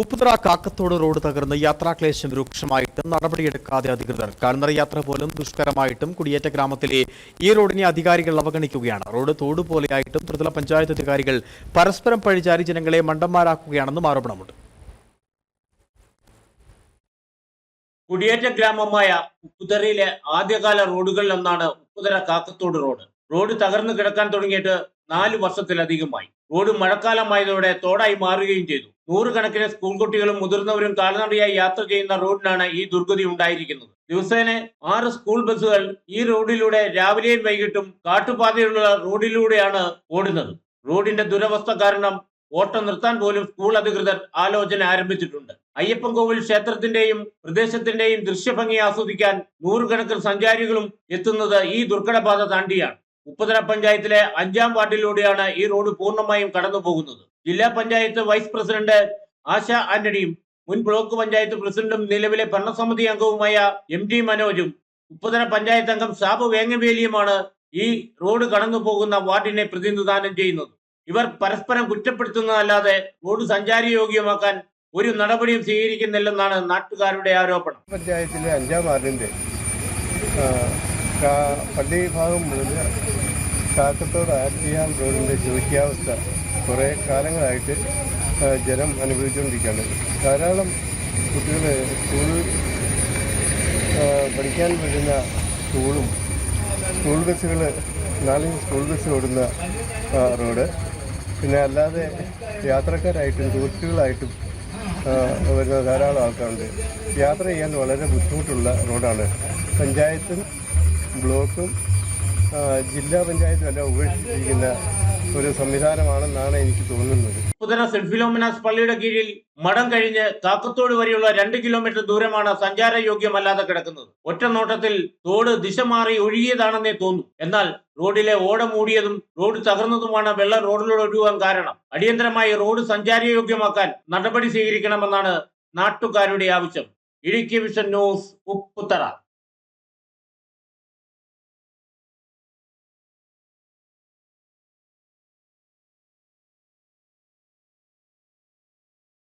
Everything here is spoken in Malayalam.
ഉപ്പുതറ കാക്കത്തോട് റോഡ് തകർന്ന് യാത്രാക്ലേശം രൂക്ഷമായിട്ടും നടപടിയെടുക്കാതെ അധികൃതർ കാൽനട യാത്ര പോലും ദുഷ്കരമായിട്ടും കുടിയേറ്റ ഗ്രാമത്തിലെ ഈ റോഡിനെ അധികാരികൾ അവഗണിക്കുകയാണ്. റോഡ് തോട് പോലെയായിട്ടും ത്രിതല പഞ്ചായത്ത് അധികാരികൾ പരസ്പരം പഴിചാരി ജനങ്ങളെ മണ്ടന്മാരാക്കുകയാണെന്നും ആരോപണമുണ്ട്. കുടിയേറ്റ ഗ്രാമമായ ഉപ്പുതറയിലെ ആദ്യകാല റോഡുകളിലൊന്നാണ് ഉപ്പുതറ കാക്കത്തോട് റോഡ്. റോഡ് തകർന്നു കിടക്കാൻ തുടങ്ങിയിട്ട് നാല് വർഷത്തിലധികമായി. റോഡ് മഴക്കാലമായതോടെ തോടായി മാറുകയും ചെയ്തു. നൂറുകണക്കിന് സ്കൂൾ കുട്ടികളും മുതിർന്നവരും കാൽനടയായി യാത്ര ചെയ്യുന്ന റോഡിനാണ് ഈ ദുർഗതി ഉണ്ടായിരിക്കുന്നത്. ദിവസേന ആറ് സ്കൂൾ ബസ്സുകൾ ഈ റോഡിലൂടെ രാവിലെയും വൈകിട്ടും കാട്ടുപാതയുള്ള റോഡിലൂടെയാണ് ഓടുന്നത്. റോഡിന്റെ ദുരവസ്ഥ കാരണം ഓട്ടം നിർത്താൻ പോലും സ്കൂൾ അധികൃതർ ആലോചന ആരംഭിച്ചിട്ടുണ്ട്. അയ്യപ്പൻകോവിൽ ക്ഷേത്രത്തിന്റെയും പ്രദേശത്തിന്റെയും ദൃശ്യഭംഗി ആസ്വദിക്കാൻ നൂറുകണക്കിന് സഞ്ചാരികളും എത്തുന്നത് ഈ ദുർഘടപാത താണ്ടിയാണ്. ഉപ്പതല പഞ്ചായത്തിലെ അഞ്ചാം വാർഡിലൂടെയാണ് ഈ റോഡ് പൂർണമായും കടന്നു പോകുന്നത് ജില്ലാ പഞ്ചായത്ത് വൈസ് പ്രസിഡന്റ് ആശ ആന്റണിയും മുൻ ബ്ലോക്ക് പഞ്ചായത്ത് പ്രസിഡന്റും നിലവിലെ ഭരണസമിതി അംഗവുമായ എം ടി മനോജും ഉപ്പുതന പഞ്ചായത്ത് അംഗം ഷാബ് വേങ്ങവേലിയുമാണ് ഈ റോഡ് കടന്നു പോകുന്ന വാർഡിനെ പ്രതിനിധാനം ചെയ്യുന്നത്. ഇവർ പരസ്പരം കുറ്റപ്പെടുത്തുന്നതല്ലാതെ റോഡ് സഞ്ചാരയോഗ്യമാക്കാൻ ഒരു നടപടിയും സ്വീകരിക്കുന്നില്ലെന്നാണ് നാട്ടുകാരുടെ ആരോപണം. പഞ്ചായത്തിലെ അഞ്ചാം വാർഡിന്റെ പള്ളി ഭാഗം മുതൽ കാക്കത്തോട് ആറ്റിയാൽ റോഡിന്റെ ശോച്യാവസ്ഥ കുറേ കാലങ്ങളായിട്ട് ജലം അനുഭവിച്ചുകൊണ്ടിരിക്കുകയാണ്. ധാരാളം കുട്ടികൾ സ്കൂൾ ആ, പഠിക്കാൻ വരുന്ന സ്കൂളും സ്കൂൾ ബസ്സുകൾ നാലഞ്ച് സ്കൂൾ ബസ് ഓടുന്ന റോഡ്. പിന്നെ അല്ലാതെ യാത്രക്കാരായിട്ടും ടൂറിസ്റ്റുകളായിട്ടും വരുന്ന ധാരാളം ആൾക്കാരുണ്ട്. യാത്ര ചെയ്യാൻ വളരെ ബുദ്ധിമുട്ടുള്ള റോഡാണ്. പഞ്ചായത്തും ബ്ലോക്കും ജില്ലാ പഞ്ചായത്തും എല്ലാം ഉപേക്ഷിച്ചിരിക്കുന്ന ഒരു സംവിധാനമാണെന്നാണ് എനിക്ക് തോന്നുന്നത്. ഉപ്പുതല സെന്റ് ഫിലോമിനാസ് പള്ളിയുടെ കീഴിൽ മഠം കഴിഞ്ഞ് കാക്കത്തോട് വരെയുള്ള രണ്ട് കിലോമീറ്റർ ദൂരമാണ് സഞ്ചാരയോഗ്യമല്ലാതെ കിടക്കുന്നത്. ഒറ്റ നോട്ടത്തിൽ തോട് ദിശ മാറി ഒഴുകിയതാണെന്നേ തോന്നും. എന്നാൽ റോഡിലെ ഓട മൂടിയതും റോഡ് തകർന്നതുമാണ് വെള്ളം റോഡിലൂടെ ഒഴുകാൻ കാരണം. അടിയന്തരമായി റോഡ് സഞ്ചാരയോഗ്യമാക്കാൻ നടപടി സ്വീകരിക്കണമെന്നാണ് നാട്ടുകാരുടെ ആവശ്യം. Idukki vision news Upputhara.